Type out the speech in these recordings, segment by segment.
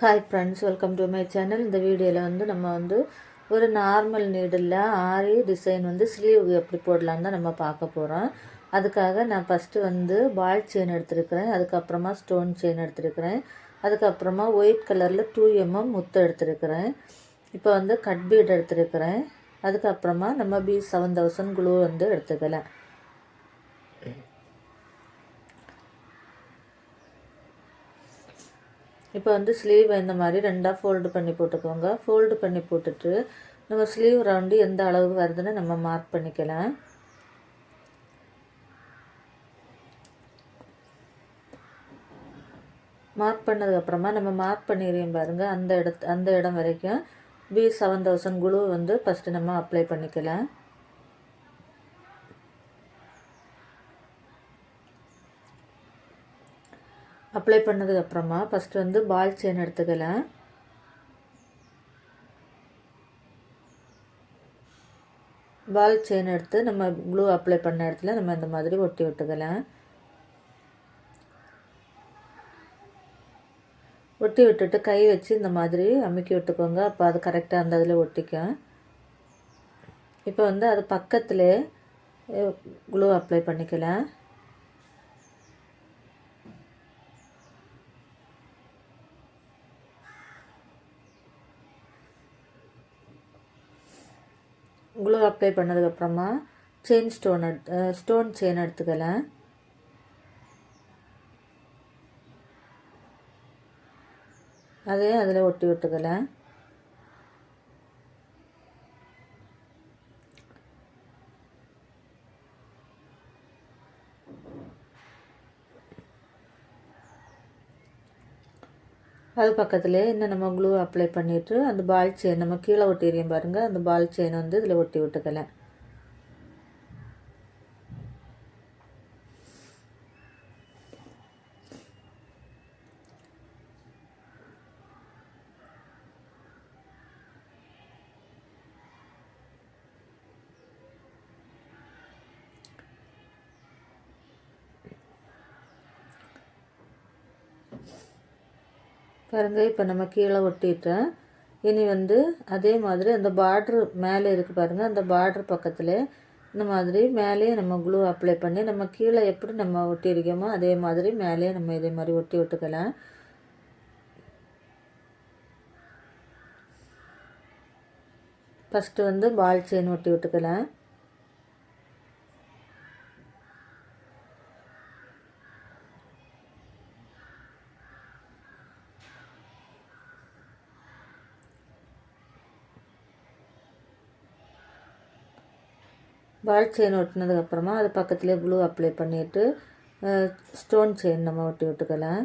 Hi friends welcome to my channel இந்த வீடியோவில் வந்து நம்ம வந்து ஒரு நார்மல் நீடில் ஆரி டிசைன் வந்து ஸ்லீவ் எப்படி போடலான்னு தான் நம்ம பார்க்க போகிறோம் அதுக்காக நான் ஃபஸ்ட்டு வந்து பால் செயின் எடுத்திருக்கிறேன். அதுக்கப்புறமா ஸ்டோன் செயின் எடுத்திருக்கிறேன். அதுக்கப்புறமா ஒயிட் கலரில் டூ எம்எம் முத்து எடுத்திருக்கிறேன். இப்போ வந்து கட் பீட் எடுத்துருக்கிறேன். அதுக்கப்புறமா நம்ம பி செவன் தௌசண்ட் குளூ வந்து எடுத்துக்கலாம். இப்போ வந்து ஸ்லீவ் இந்த மாதிரி ரெண்டாக ஃபோல்டு பண்ணி போட்டுக்கோங்க. ஃபோல்டு பண்ணி போட்டுட்டு நம்ம ஸ்லீவ் ரவுண்டு எந்த அளவுக்கு வருதுன்னு நம்ம மார்க் பண்ணிக்கலாம். மார்க் பண்ணதுக்கப்புறமா நம்ம மார்க் பண்ணிடுறோம் பாருங்கள் அந்த இடத்து அந்த இடம் வரைக்கும் பி செவன் தௌசண்ட் குழு வந்து ஃபஸ்ட்டு நம்ம அப்ளை பண்ணிக்கலாம். அப்ளை பண்ணதுக்கப்புறமா ஃபஸ்ட்டு வந்து பால் செயின் எடுத்துக்கலாம் பால் செயின் எடுத்து நம்ம க்ளூ அப்ளை பண்ண இடத்துல நம்ம இந்த மாதிரி ஒட்டி விட்டுக்கலாம் ஒட்டி விட்டுட்டு கை வச்சு இந்த மாதிரி அமுக்கி விட்டுக்கோங்க. அப்போ அது கரெக்டாக அந்த இதில் ஒட்டிக்கும் இப்போ வந்து அது பக்கத்தில் க்ளூ அப்ளை பண்ணிக்கலாம் க்ளூ அப்ளை பண்ணதுக்கப்புறமா செயின் ஸ்டோன் எடுத்து ஸ்டோன் செயின் எடுத்துக்கலாம் அதே அதில் ஒட்டி விட்டுக்கலாம் அது பக்கத்துலேயே இன்னும் நம்ம க்ளூ அப்ளை பண்ணிவிட்டு அந்த பால் செயின் நம்ம கீழே ஒட்டிடுறோம் பாருங்கள் அந்த பால் செயின் வந்து இதில் ஒட்டி விட்டுக்கலாம் பாருங்கள் இப்போ நம்ம கீழே ஒட்டிட்டேன். இனி வந்து அதே மாதிரி அந்த பார்ட்ரு மேலே இருக்குது பாருங்கள் அந்த பார்ட்ரு பக்கத்தில் இந்த மாதிரி மேலேயே நம்ம க்ளூ அப்ளை பண்ணி நம்ம கீழே எப்படி நம்ம ஒட்டியிருக்கோமோ அதே மாதிரி மேலேயே நம்ம இதே மாதிரி ஒட்டி விட்டுக்கலாம். ஃபஸ்ட்டு வந்து பால் செயின் ஒட்டி விட்டுக்கலாம். பால் செயின் ஒட்டினதுக்கப்புறமா அது பக்கத்துலேயே க்ளூ அப்ளை பண்ணிவிட்டு ஸ்டோன் செயின் நம்ம ஒட்டி விட்டுக்கலாம்.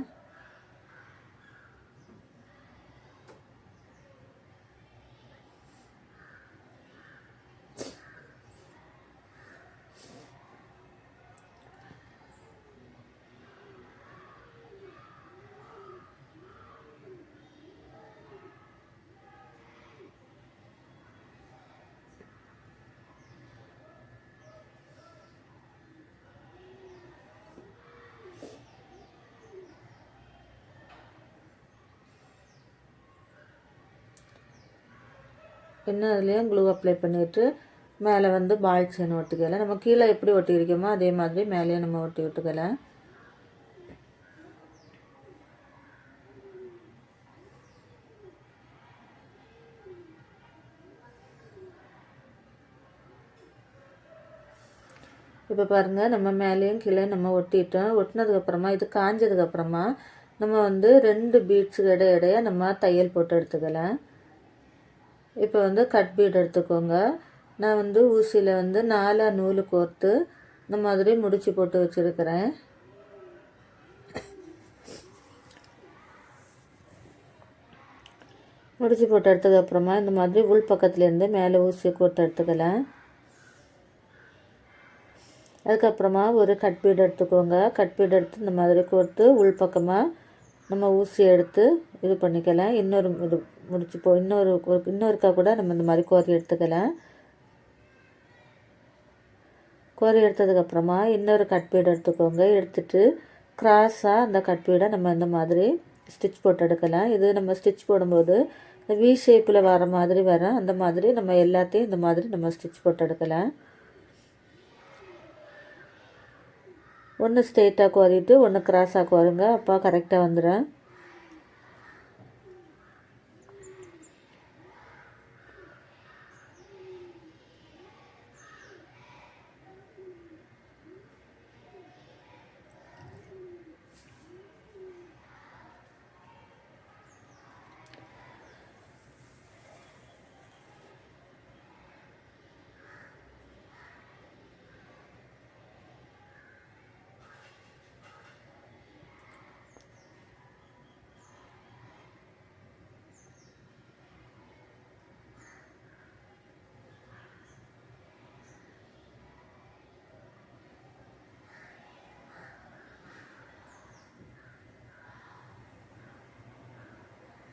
பின்ன அதுலேயும் க்ளூ அப்ளை பண்ணிவிட்டு மேலே வந்து பால் செயின் ஒட்டிக்கலாம் நம்ம கீழே எப்படி ஒட்டியிருக்கோமோ அதே மாதிரி மேலேயும் நம்ம ஒட்டி விட்டுக்கலாம் இப்போ பாருங்கள் நம்ம மேலேயும் கீழே நம்ம ஒட்டிட்டோம். ஒட்டினதுக்கப்புறமா இது காஞ்சதுக்கப்புறமா நம்ம வந்து ரெண்டு பீட்ஸுக்கு இடைய இடைய நம்ம தையல் போட்டு எடுத்துக்கலாம் இப்போ வந்து கட் பீட் எடுத்துக்கோங்க. நான் வந்து ஊசியில் வந்து நாலாக நூல் கோர்த்து இந்த மாதிரி முடிச்சு போட்டு வச்சுருக்கிறேன். முடிச்சு போட்டு எடுத்ததுக்கப்புறமா இந்த மாதிரி உள் பக்கத்துலேருந்து மேலே ஊசியை கோர்த்து எடுத்துக்கலாம். அதுக்கப்புறமா ஒரு கட் பீட் எடுத்துக்கோங்க. கட் பீட் எடுத்து இந்த மாதிரி கோர்த்து உள் பக்கமாக நம்ம ஊசி எடுத்து இது பண்ணிக்கலாம். இன்னொரு இது முடிச்சு போ இன்னொரு இன்னொருக்கா கூட நம்ம இந்த மாதிரி கோரி எடுத்துக்கலாம். கோரி எடுத்ததுக்கப்புறமா இன்னொரு கட் பீடு எடுத்துக்கோங்க. எடுத்துட்டு க்ராஸாக அந்த கட் பீடை நம்ம இந்த மாதிரி ஸ்டிச் போட்டு எடுக்கலாம். இது நம்ம ஸ்டிச் போடும்போது இந்த வி ஷேப்பில் வர மாதிரி வரும். அந்த மாதிரி நம்ம எல்லாத்தையும் இந்த மாதிரி நம்ம ஸ்டிச் போட்டு எடுக்கலாம். ஒன்று ஸ்ட்ரெயிட்டாக கோரிட்டு ஒன்று கிராஸாக கோருங்க. அப்போ கரெக்டாக வந்துடும்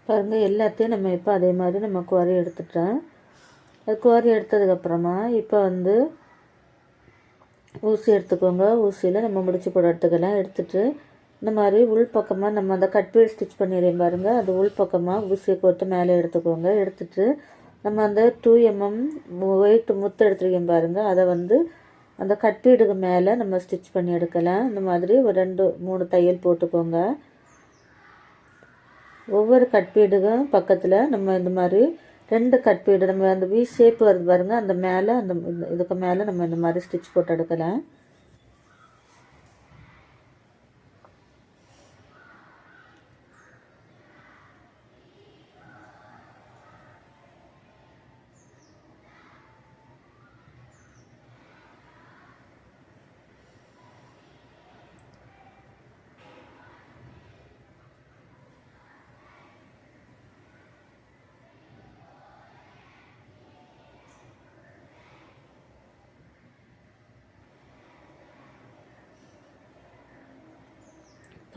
பாருங்கள் எல்லாத்தையும் நம்ம இப்போ அதே மாதிரி நம்ம குவாரி எடுத்துட்டேன் அது குவாரி எடுத்ததுக்கப்புறமா இப்போ வந்து ஊசி எடுத்துக்கோங்க. ஊசியில் நம்ம முடிச்சு போட எடுத்துக்கலாம் எடுத்துட்டு இந்த மாதிரி உள் பக்கமாக நம்ம அந்த கட்பீடு ஸ்டிச் பண்ணிடுறேன் பாருங்கள் அது உள் பக்கமாக ஊசியை போட்டு மேலே எடுத்துக்கோங்க. எடுத்துட்டு நம்ம அந்த டூ எம்எம் ஒயிட் முத்து எடுத்துருக்கேன் பாருங்கள் அதை வந்து அந்த கட்பீடுக்கு மேலே நம்ம ஸ்டிச் பண்ணி எடுக்கலாம். இந்த மாதிரி ஒரு ரெண்டு மூணு தையல் போட்டுக்கோங்க. ஒவ்வொரு கட்பீடுக்கும் பக்கத்தில் நம்ம இந்த மாதிரி ரெண்டு கட்பீடு நம்ம அந்த வி ஷேப் வருது பாருங்க அந்த மேலே அந்த இதுக்கு மேலே நம்ம இந்த மாதிரி ஸ்டிச் போட்டு எடுக்கலாம்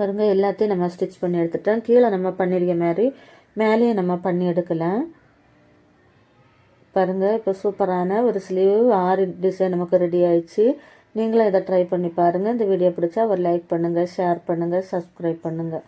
பாருங்கள் எல்லாத்தையும் நம்ம ஸ்டிச் பண்ணி எடுத்துட்டோம் கீழே நம்ம பண்ணியிருக்க மாதிரி மேலேயும் நம்ம பண்ணி எடுக்கலாம். பாருங்கள் இப்போ சூப்பரான ஒரு ஸ்லீவ் ஆறு டிசைன் நமக்கு ரெடி ஆயிடுச்சு. நீங்களும் இதை ட்ரை பண்ணி பாருங்கள் இந்த வீடியோ பிடிச்சா ஒரு லைக் பண்ணுங்கள் ஷேர் பண்ணுங்கள் சப்ஸ்கிரைப் பண்ணுங்கள்